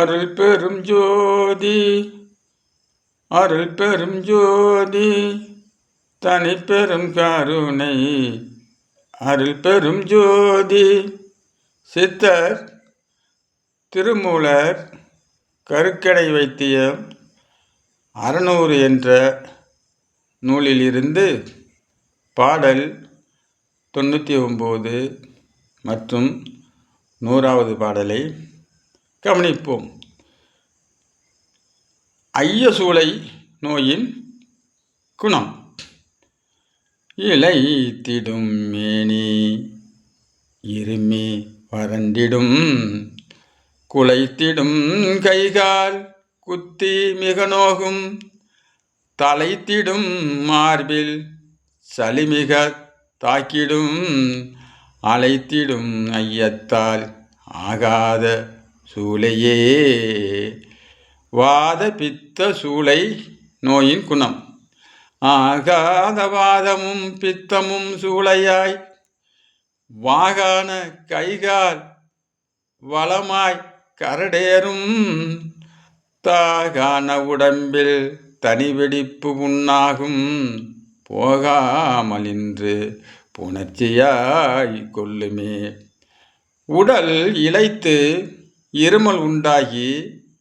அருள் பெரும் ஜோதி அருள் பெரும் ஜோதி தனி பெரும் கருணை. அருள் பெரும் ஜோதி சித்தர் திருமூலர் கருக்கடை வைத்தியம் அறநூறு என்ற நூலிலிருந்து பாடல் தொண்ணூற்றி ஒம்பது மற்றும் நூறாவது பாடலை கவனிப்போம். ஐயசூளை நோயின் குணம். இலை திடும் மேனி இருமி வறண்டிடும் குலைத்திடும் கைகால் குத்தி மிக நோகும் தலைத்திடும் மார்பில் சளிமிக தாக்கிடும் அலைத்திடும் ஐயத்தால் ஆகாத சூளையே. வாத பித்த சூளை நோயின் குணம். ஆகாத வாதமும் பித்தமும் சூளையாய். வாகான கைகால் வளமாய் கரடேறும். தாகான உடம்பில் தனி வெடிப்பு உண்ணாகும். போகாமலின்று புணர்ச்சியாய் கொள்ளுமே. உடல் இழைத்து இருமல் உண்டாகி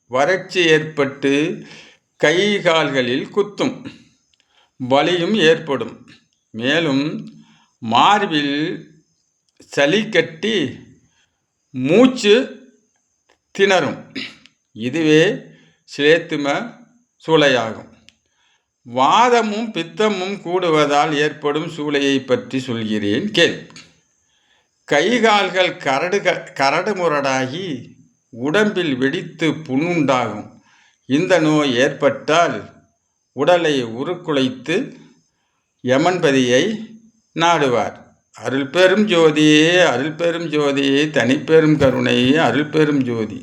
வறட்சி ஏற்பட்டு கை கால்களில் குத்தும். வலியும் ஏற்படும். மேலும் மார்பில் சளி கட்டி மூச்சு திணறும். இதுவே சிலேத்தும சூளையாகும். வாதமும் பித்தமும் கூடுவதால் ஏற்படும் சூளையை பற்றி சொல்கிறேன். கேள். கைகால்கள் கரடு கரடு முரடாகி உடம்பில் வெடித்து புண்ணுண்டாகும். இந்த நோய் ஏற்பட்டால் உடலை உருக்குலைத்து யமன்பதியை நாடுவார். அருள் பெரும் ஜோதியே அருள் பெரும் ஜோதியே தனிப்பெரும் கருணை அருள் பெரும் ஜோதி.